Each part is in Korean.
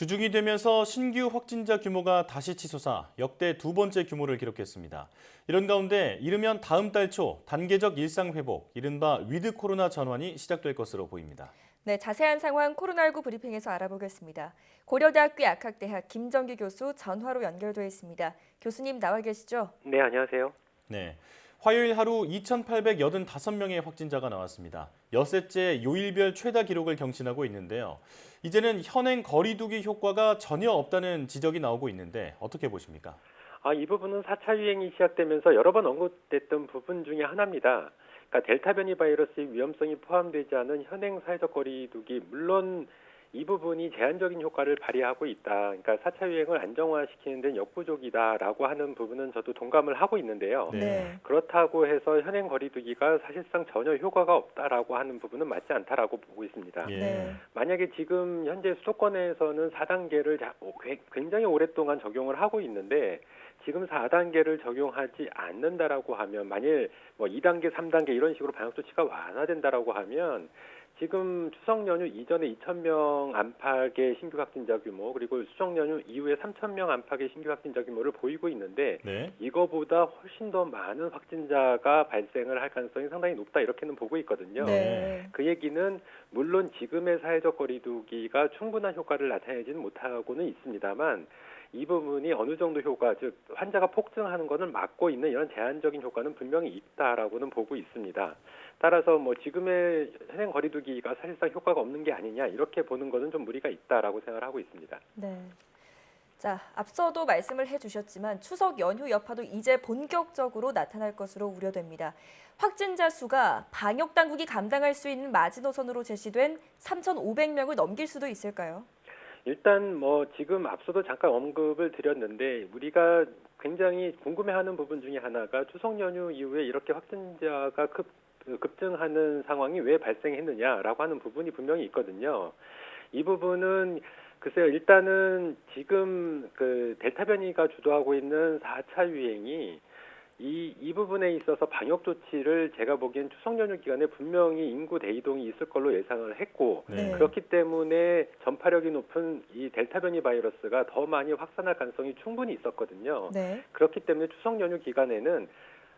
주중이 되면서 신규 확진자 규모가 다시 치솟아 역대 두 번째 규모를 기록했습니다. 이런 가운데 이르면 다음 달 초 단계적 일상 회복, 이른바 위드 코로나 전환이 시작될 것으로 보입니다. 네, 자세한 상황 코로나19 브리핑에서 알아보겠습니다. 고려대학교 약학대학 김정기 교수 전화로 연결돼 있습니다. 교수님 나와 계시죠? 네, 안녕하세요. 네. 화요일 하루 2,885명의 확진자가 나왔습니다. 엿새째 요일별 최다 기록을 경신하고 있는데요. 이제는 현행 거리두기 효과가 전혀 없다는 지적이 나오고 있는데 어떻게 보십니까? 아, 이 부분은 4차 유행이 시작되면서 여러 번 언급됐던 부분 중에 하나입니다. 그러니까 델타 변이 바이러스의 위험성이 포함되지 않은 현행 사회적 거리두기 물론 이 부분이 제한적인 효과를 발휘하고 있다. 그러니까 4차 유행을 안정화시키는 데는 역부족이다라고 하는 부분은 저도 동감을 하고 있는데요. 네. 그렇다고 해서 현행 거리두기가 사실상 전혀 효과가 없다라고 하는 부분은 맞지 않다라고 보고 있습니다. 예. 네. 만약에 지금 현재 수도권에서는 4단계를 굉장히 오랫동안 적용을 하고 있는데 지금 4단계를 적용하지 않는다라고 하면 만일 뭐 2단계, 3단계 이런 식으로 방역 조치가 완화된다라고 하면 지금 추석 연휴 이전에 2,000명 안팎의 신규 확진자 규모 그리고 추석 연휴 이후에 3,000명 안팎의 신규 확진자 규모를 보이고 있는데 네. 이거보다 훨씬 더 많은 확진자가 발생을 할 가능성이 상당히 높다 이렇게는 보고 있거든요. 네. 그 얘기는 물론 지금의 사회적 거리두기가 충분한 효과를 나타내지는 못하고는 있습니다만 이 부분이 어느 정도 효과, 즉 환자가 폭증하는 것을 막고 있는 이런 제한적인 효과는 분명히 있다라고는 보고 있습니다. 따라서 뭐 지금의 현행 거리두기가 사실상 효과가 없는 게 아니냐 이렇게 보는 것은 좀 무리가 있다라고 생각을 하고 있습니다. 네. 자, 앞서도 말씀을 해주셨지만 추석 연휴 여파도 이제 본격적으로 나타날 것으로 우려됩니다. 확진자 수가 방역 당국이 감당할 수 있는 마지노선으로 제시된 3,500명을 넘길 수도 있을까요? 일단 뭐 지금 앞서도 잠깐 언급을 드렸는데 우리가 굉장히 궁금해하는 부분 중에 하나가 추석 연휴 이후에 이렇게 확진자가 급 급증하는 상황이 왜 발생했느냐라고 하는 부분이 분명히 있거든요. 이 부분은 글쎄요, 일단은 지금 그 델타 변이가 주도하고 있는 4차 유행이 이, 이 부분에 있어서 방역 조치를 제가 보기엔 추석 연휴 기간에 분명히 인구 대이동이 있을 걸로 예상을 했고, 네. 그렇기 때문에 전파력이 높은 이 델타 변이 바이러스가 더 많이 확산할 가능성이 충분히 있었거든요. 네. 그렇기 때문에 추석 연휴 기간에는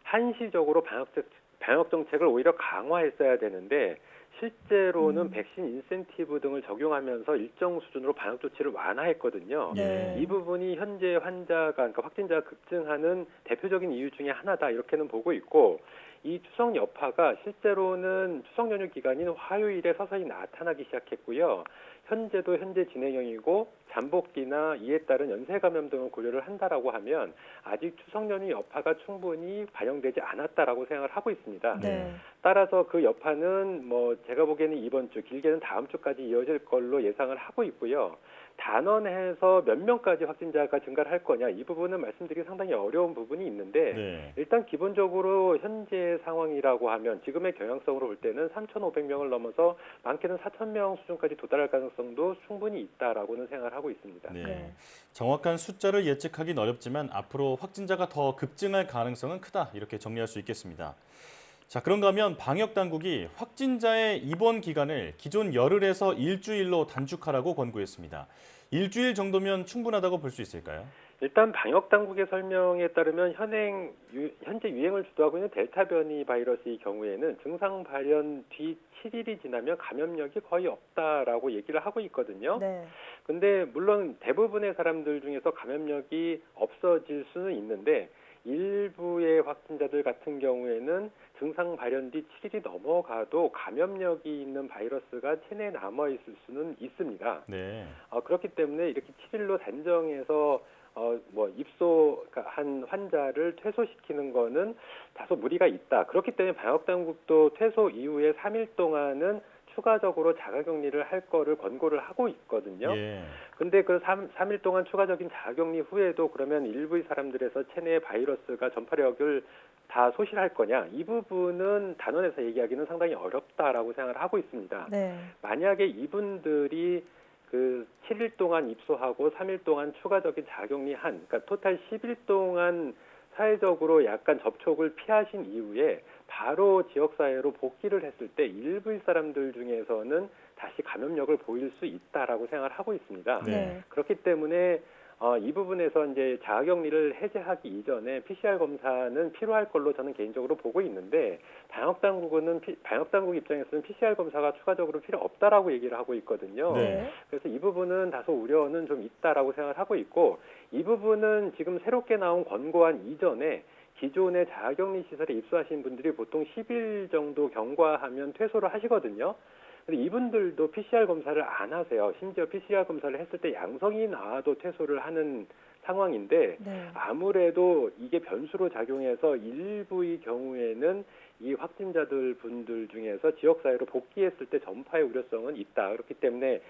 한시적으로 방역, 정- 방역 정책을 오히려 강화했어야 되는데 실제로는 음. 백신 인센티브 등을 적용하면서 일정 수준으로 방역 조치를 완화했거든요. 네. 이 부분이 현재 환자가 그러니까 확진자가 급증하는 대표적인 이유 중에 하나다 이렇게는 보고 있고 이 추석 여파가 실제로는 추석 연휴 기간인 화요일에 서서히 나타나기 시작했고요. 현재도 현재 진행형이고 잠복기나 이에 따른 연쇄 감염 등을 고려를 한다라고 하면 아직 추석 연휴 여파가 충분히 반영되지 않았다라고 생각을 하고 있습니다. 네. 따라서 그 여파는 뭐 제가 보기에는 이번 주 길게는 다음 주까지 이어질 걸로 예상을 하고 있고요. 단원해서 몇 명까지 확진자가 증가를 할 거냐 이 부분은 말씀드리기 상당히 어려운 부분이 있는데 네. 일단 기본적으로 현재 상황이라고 하면 지금의 경향성으로 볼 때는 3,500명을 넘어서 많게는 4,000명 수준까지 도달할 가능성 도 충분히 있다라고는 생각을 하고 있습니다. 네. 네. 정확한 숫자를 예측하기는 어렵지만 앞으로 확진자가 더 급증할 가능성은 크다 이렇게 정리할 수 있겠습니다. 자 그런가 하면 방역 당국이 확진자의 입원 기간을 기존 열흘에서 일주일로 단축하라고 권고했습니다. 일주일 정도면 충분하다고 볼 수 있을까요? 일단 방역 당국의 설명에 따르면 현행 유- 현재 유행을 주도하고 있는 델타 변이 바이러스의 경우에는 증상 발현 뒤 7일이 지나면 감염력이 거의 없다라고 얘기를 하고 있거든요. 네. 근데 물론 대부분의 사람들 중에서 감염력이 없어질 수는 있는데 일부의 확진자들 같은 경우에는 증상 발현 뒤 7일이 넘어가도 감염력이 있는 바이러스가 체내에 남아 있을 수는 있습니다. 네. 어, 그렇기 때문에 이렇게 7일로 단정해서 어, 뭐 입소 한 환자를 퇴소시키는 거는 다소 무리가 있다. 그렇기 때문에 방역 당국도 퇴소 이후에 3일 동안은 추가적으로 자가격리를 할 거를 권고를 하고 있거든요. 예. 근데 그 3, 삼일 동안 추가적인 자가격리 후에도 그러면 일부의 사람들에서 체내 바이러스가 전파력을 다 소실할 거냐? 이 부분은 단원에서 얘기하기는 상당히 어렵다라고 생각을 하고 있습니다. 네. 만약에 이분들이 그 7일 동안 입소하고 3일 동안 추가적인 자격리 한, 그러니까 토탈 10일 동안 사회적으로 약간 접촉을 피하신 이후에 바로 지역사회로 복귀를 했을 때 일부의 사람들 중에서는 다시 감염력을 보일 수 있다라고 생각을 하고 있습니다. 네. 그렇기 때문에 어, 이 부분에서 이제 자가격리를 해제하기 이전에 PCR 검사는 필요할 걸로 저는 개인적으로 보고 있는데 방역 당국은 피- 방역 당국 입장에서는 PCR 검사가 추가적으로 필요 없다라고 얘기를 하고 있거든요. 네. 그래서 이 부분은 다소 우려는 좀 있다라고 생각을 하고 있고 이 부분은 지금 새롭게 나온 권고안 이전에 기존의 자가격리 시설에 입소하신 분들이 보통 10일 정도 경과하면 퇴소를 하시거든요. 근데 이분들도 PCR 검사를 안 하세요. 심지어 PCR 검사를 했을 때 양성이 나와도 퇴소를 하는 상황인데 네. 아무래도 이게 변수로 작용해서 일부의 경우에는 이 확진자들 분들 중에서 지역사회로 복귀했을 때 전파의 우려성은 있다. 그렇기 때문에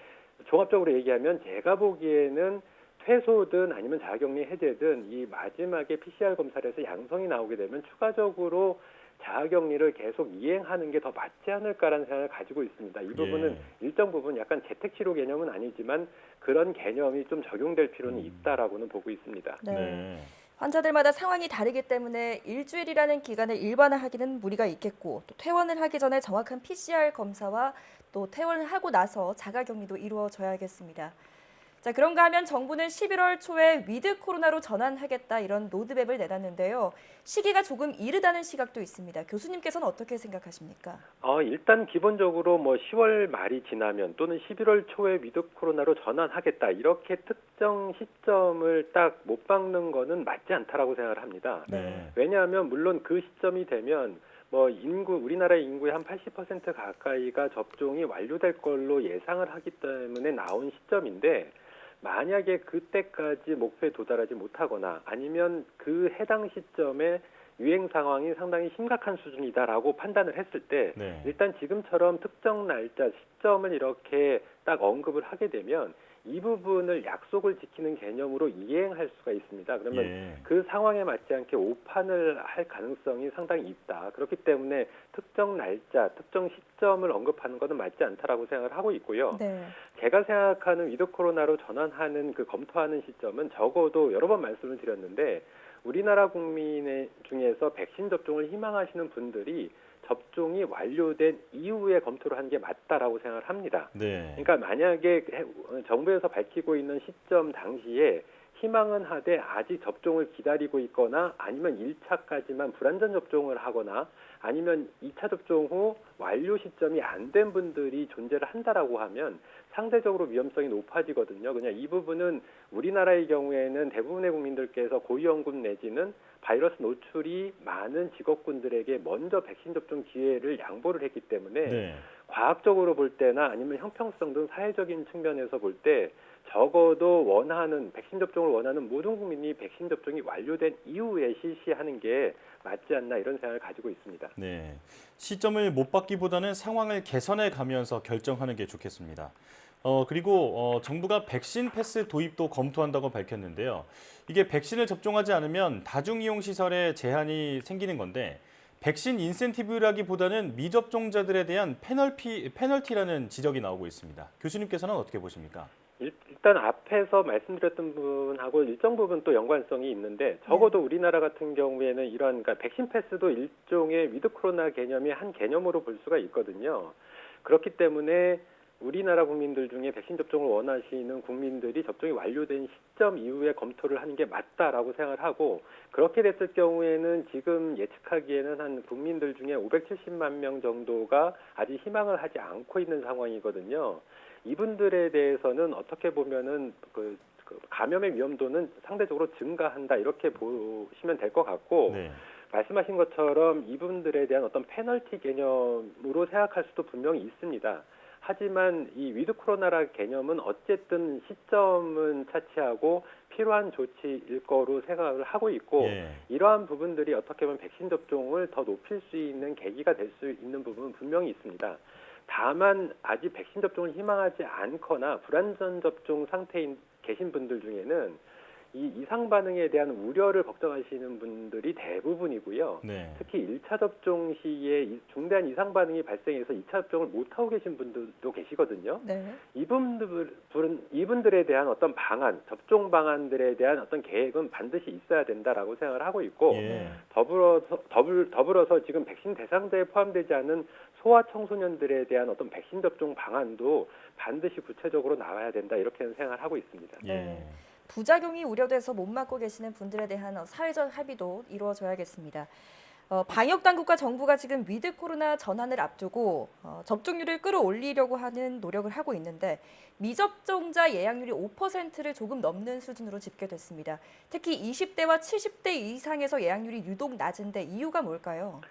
종합적으로 얘기하면 제가 보기에는 퇴소든 아니면 자가격리 해제든 이 마지막에 PCR 검사를 해서 양성이 나오게 되면 추가적으로 자가격리를 계속 이행하는 게 더 맞지 않을까라는 생각을 가지고 있습니다. 이 부분은 예. 일정 부분 약간 재택치료 개념은 아니지만 그런 개념이 좀 적용될 필요는 음. 있다라고는 보고 있습니다. 네. 네. 환자들마다 상황이 다르기 때문에 일주일이라는 기간을 일반화하기는 무리가 있겠고 또 퇴원을 하기 전에 정확한 PCR 검사와 또 퇴원을 하고 나서 자가격리도 이루어져야겠습니다. 자 그런가 하면 정부는 11월 초에 위드 코로나로 전환하겠다 이런 로드맵을 내놨는데요. 시기가 조금 이르다는 시각도 있습니다. 교수님께서는 어떻게 생각하십니까? 어, 일단 기본적으로 뭐 10월 말이 지나면 또는 11월 초에 위드 코로나로 전환하겠다 이렇게 특정 시점을 딱 못 박는 거는 맞지 않다라고 생각을 합니다. 네. 왜냐하면 물론 그 시점이 되면 뭐 인구 우리나라의 인구의 한 80% 가까이가 접종이 완료될 걸로 예상을 하기 때문에 나온 시점인데 만약에 그때까지 목표에 도달하지 못하거나 아니면 그 해당 시점에 유행 상황이 상당히 심각한 수준이다라고 판단을 했을 때 네. 일단 지금처럼 특정 날짜 시점을 이렇게 딱 언급을 하게 되면 이 부분을 약속을 지키는 개념으로 이행할 수가 있습니다. 그러면 예. 그 상황에 맞지 않게 오판을 할 가능성이 상당히 있다. 그렇기 때문에 특정 날짜, 특정 시점을 언급하는 것은 맞지 않다라고 생각을 하고 있고요. 네. 제가 생각하는 위드 코로나로 전환하는 그 검토하는 시점은 적어도 여러 번 말씀을 드렸는데 우리나라 국민의 중에서 백신 접종을 희망하시는 분들이 접종이 완료된 이후에 검토를 하는 게 맞다라고 생각을 합니다. 네. 그러니까 만약에 해- 정부에서 밝히고 있는 시점 당시에 희망은 하되 아직 접종을 기다리고 있거나 아니면 1차까지만 불안전 접종을 하거나 아니면 2차 접종 후 완료 시점이 안 된 분들이 존재를 한다라고 하면 상대적으로 위험성이 높아지거든요. 그냥 이 부분은 우리나라의 경우에는 대부분의 국민들께서 고위험군 내지는 바이러스 노출이 많은 직업군들에게 먼저 백신 접종 기회를 양보를 했기 때문에 네. 과학적으로 볼 때나 아니면 형평성 등 사회적인 측면에서 볼 때 적어도 원하는 백신 접종을 원하는 모든 국민이 백신 접종이 완료된 이후에 실시하는 게 맞지 않나 이런 생각을 가지고 있습니다. 네. 시점을 못 받기보다는 상황을 개선해 가면서 결정하는 게 좋겠습니다. 어, 그리고 어, 정부가 백신 패스 도입도 검토한다고 밝혔는데요. 이게 백신을 접종하지 않으면 다중이용 시설에 제한이 생기는 건데 백신 인센티브라기보다는 미접종자들에 대한 페널티, 페널티라는 지적이 나오고 있습니다. 교수님께서는 어떻게 보십니까? 일- 일단 앞에서 말씀드렸던 부분하고 일정 부분 또 연관성이 있는데 적어도 우리나라 같은 경우에는 이런 그러니까 백신 패스도 일종의 위드 코로나 개념의 한 개념으로 볼 수가 있거든요. 그렇기 때문에 우리나라 국민들 중에 백신 접종을 원하시는 국민들이 접종이 완료된 시점 이후에 검토를 하는 게 맞다라고 생각을 하고 그렇게 됐을 경우에는 지금 예측하기에는 한 국민들 중에 570만 명 정도가 아직 희망을 하지 않고 있는 상황이거든요. 이분들에 대해서는 어떻게 보면은 그, 그 감염의 위험도는 상대적으로 증가한다 이렇게 보시면 될 것 같고 네. 말씀하신 것처럼 이분들에 대한 어떤 페널티 개념으로 생각할 수도 분명히 있습니다. 하지만 이 위드 코로나라 개념은 어쨌든 시점은 차치하고 필요한 조치일 거로 생각을 하고 있고 예. 이러한 부분들이 어떻게 보면 백신 접종을 더 높일 수 있는 계기가 될 수 있는 부분은 분명히 있습니다. 다만 아직 백신 접종을 희망하지 않거나 불안전 접종 상태인 계신 분들 중에는 이 이상 반응에 대한 우려를 걱정하시는 분들이 대부분이고요. 네. 특히 1차 접종 시에 이- 중대한 이상 반응이 발생해서 2차 접종을 못 하고 계신 분들도 계시거든요. 네. 이분들 이분들에 대한 어떤 방안, 접종 방안들에 대한 어떤 계획은 반드시 있어야 된다라고 생각을 하고 있고 예. 더불어서 더불, 더불어서 지금 백신 대상자에 포함되지 않은 소아 청소년들에 대한 어떤 백신 접종 방안도 반드시 구체적으로 나와야 된다 이렇게 생각을 하고 있습니다. 예. 네. 부작용이 우려돼서 못 맞고 계시는 분들에 대한 어, 사회적 합의도 이루어져야겠습니다. 어, 방역 당국과 정부가 지금 위드 코로나 전환을 앞두고 어, 접종률을 끌어올리려고 하는 노력을 하고 있는데 미접종자 예약률이 5%를 조금 넘는 수준으로 집계됐습니다. 특히 20대와 70대 이상에서 예약률이 유독 낮은데 이유가 뭘까요?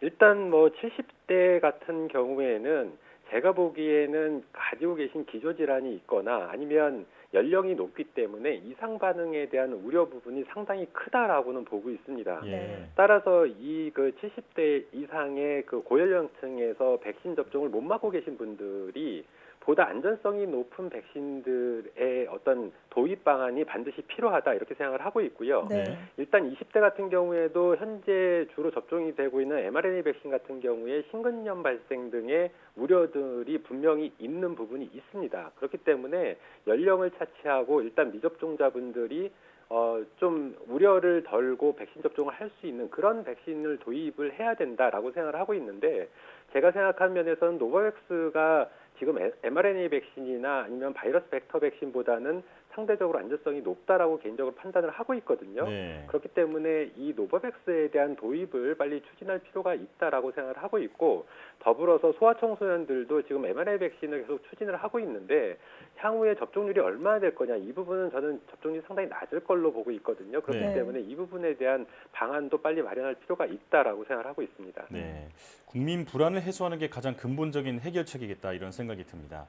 일단 뭐 70대 같은 경우에는 제가 보기에는 가지고 계신 기저 질환이 있거나 아니면 연령이 높기 때문에 이상 반응에 대한 우려 부분이 상당히 크다라고는 보고 있습니다. 예. 네. 따라서 이 그 70대 이상의 그 고연령층에서 백신 접종을 못 맞고 계신 분들이 보다 안전성이 높은 백신들의 어떤 도입 방안이 반드시 필요하다 이렇게 생각을 하고 있고요. 네. 일단 20대 같은 경우에도 현재 주로 접종이 되고 있는 mRNA 백신 같은 경우에 심근염 발생 등의 우려들이 분명히 있는 부분이 있습니다. 그렇기 때문에 연령을 차치하고 일단 미접종자분들이 어, 좀 우려를 덜고 백신 접종을 할 수 있는 그런 백신을 도입을 해야 된다라고 생각을 하고 있는데 제가 생각하는 면에서는 노바백스가 지금 mRNA 백신이나 아니면 바이러스 벡터 백신보다는 상대적으로 안전성이 높다라고 개인적으로 판단을 하고 있거든요. 네. 그렇기 때문에 이 노바백스에 대한 도입을 빨리 추진할 필요가 있다라고 생각을 하고 있고 더불어서 소아청소년들도 지금 mRNA 백신을 계속 추진을 하고 있는데 향후에 접종률이 얼마나 될 거냐 이 부분은 저는 접종률이 상당히 낮을 걸로 보고 있거든요. 그렇기 네. 때문에 이 부분에 대한 방안도 빨리 마련할 필요가 있다라고 생각을 하고 있습니다. 네. 국민 불안을 해소하는 게 가장 근본적인 해결책이겠다 이런 생각이 듭니다.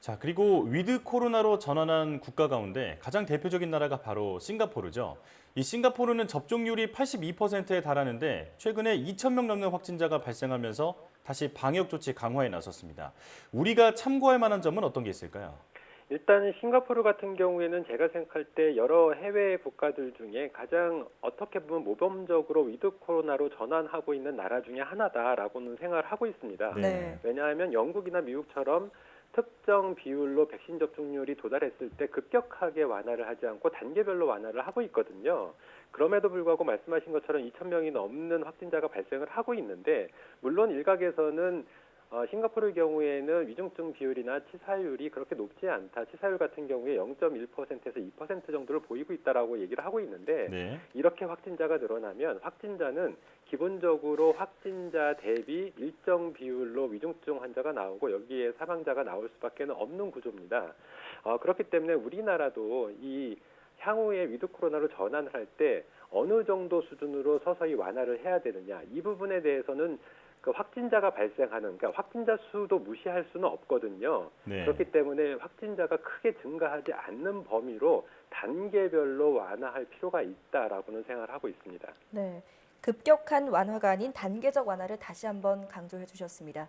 자, 그리고 위드 코로나로 전환한 국가 가운데 가장 대표적인 나라가 바로 싱가포르죠. 이 싱가포르는 접종률이 82%에 달하는데 최근에 2천 명 넘는 확진자가 발생하면서 다시 방역 조치 강화에 나섰습니다. 우리가 참고할 만한 점은 어떤 게 있을까요? 일단 싱가포르 같은 경우에는 제가 생각할 때 여러 해외 국가들 중에 가장 어떻게 보면 모범적으로 위드 코로나로 전환하고 있는 나라 중에 하나다라고는 생각을 하고 있습니다. 네. 네. 왜냐하면 영국이나 미국처럼 특정 비율로 백신 접종률이 도달했을 때 급격하게 완화를 하지 않고 단계별로 완화를 하고 있거든요. 그럼에도 불구하고 말씀하신 것처럼 2천 명이 넘는 확진자가 발생을 하고 있는데 물론 일각에서는 어, 싱가포르 경우에는 위중증 비율이나 치사율이 그렇게 높지 않다. 치사율 같은 경우에 0.1%에서 2% 정도를 보이고 있다라고 얘기를 하고 있는데 네. 이렇게 확진자가 늘어나면 확진자는 기본적으로 확진자 대비 일정 비율로 위중증 환자가 나오고 여기에 사망자가 나올 수밖에 없는 구조입니다. 어, 그렇기 때문에 우리나라도 이 향후에 위드 코로나로 전환을 할 때 어느 정도 수준으로 서서히 완화를 해야 되느냐 이 부분에 대해서는 그 확진자가 발생하는 그러니까 확진자 수도 무시할 수는 없거든요. 네. 그렇기 때문에 확진자가 크게 증가하지 않는 범위로 단계별로 완화할 필요가 있다라고는 생각을 하고 있습니다. 네. 급격한 완화가 아닌 단계적 완화를 다시 한번 강조해 주셨습니다.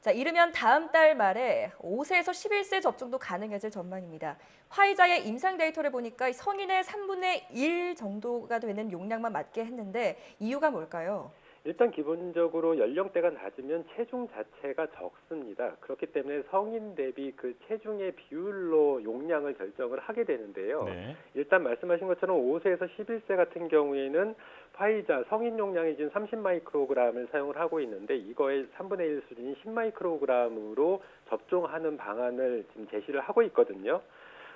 자, 이르면 다음 달 말에 5세에서 11세 접종도 가능해질 전망입니다. 화이자의 임상 데이터를 보니까 성인의 3분의 1 정도가 되는 용량만 맞게 했는데 이유가 뭘까요? 일단 기본적으로 연령대가 낮으면 체중 자체가 적습니다. 그렇기 때문에 성인 대비 그 체중의 비율로 용량을 결정을 하게 되는데요. 네. 일단 말씀하신 것처럼 5세에서 11세 같은 경우에는 화이자 성인 용량이 지금 30 마이크로그램을 사용을 하고 있는데 이거의 3분의 1 수준인 10 마이크로그램으로 접종하는 방안을 지금 제시를 하고 있거든요.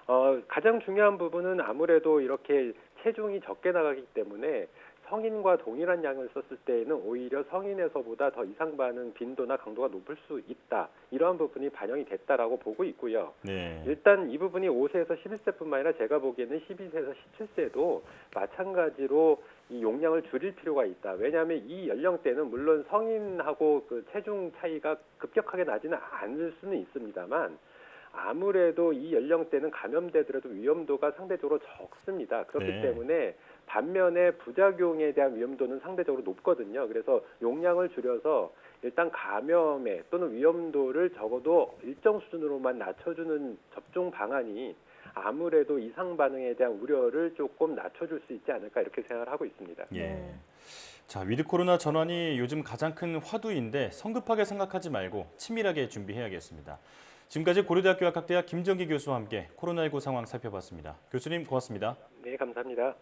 어, 가장 중요한 부분은 아무래도 이렇게 체중이 적게 나가기 때문에 성인과 동일한 양을 썼을 때에는 오히려 성인에서보다 더 이상 반응 빈도나 강도가 높을 수 있다. 이러한 부분이 반영이 됐다라고 보고 있고요. 네. 일단 이 부분이 5세에서 11세뿐만 아니라 제가 보기에는 12세에서 17세도 마찬가지로 이 용량을 줄일 필요가 있다. 왜냐하면 이 연령대는 물론 성인하고 그 체중 차이가 급격하게 나지는 않을 수는 있습니다만 아무래도 이 연령대는 감염되더라도 위험도가 상대적으로 적습니다. 그렇기 네. 때문에 반면에 부작용에 대한 위험도는 상대적으로 높거든요. 그래서 용량을 줄여서 일단 감염에 또는 위험도를 적어도 일정 수준으로만 낮춰주는 접종 방안이 아무래도 이상 반응에 대한 우려를 조금 낮춰줄 수 있지 않을까 이렇게 생각을 하고 있습니다. 예. 네. 자, 위드 코로나 전환이 요즘 가장 큰 화두인데 성급하게 생각하지 말고 치밀하게 준비해야겠습니다. 지금까지 고려대학교 약학대학 김정기 교수와 함께 코로나19 상황 살펴봤습니다. 교수님 고맙습니다. 네, 감사합니다.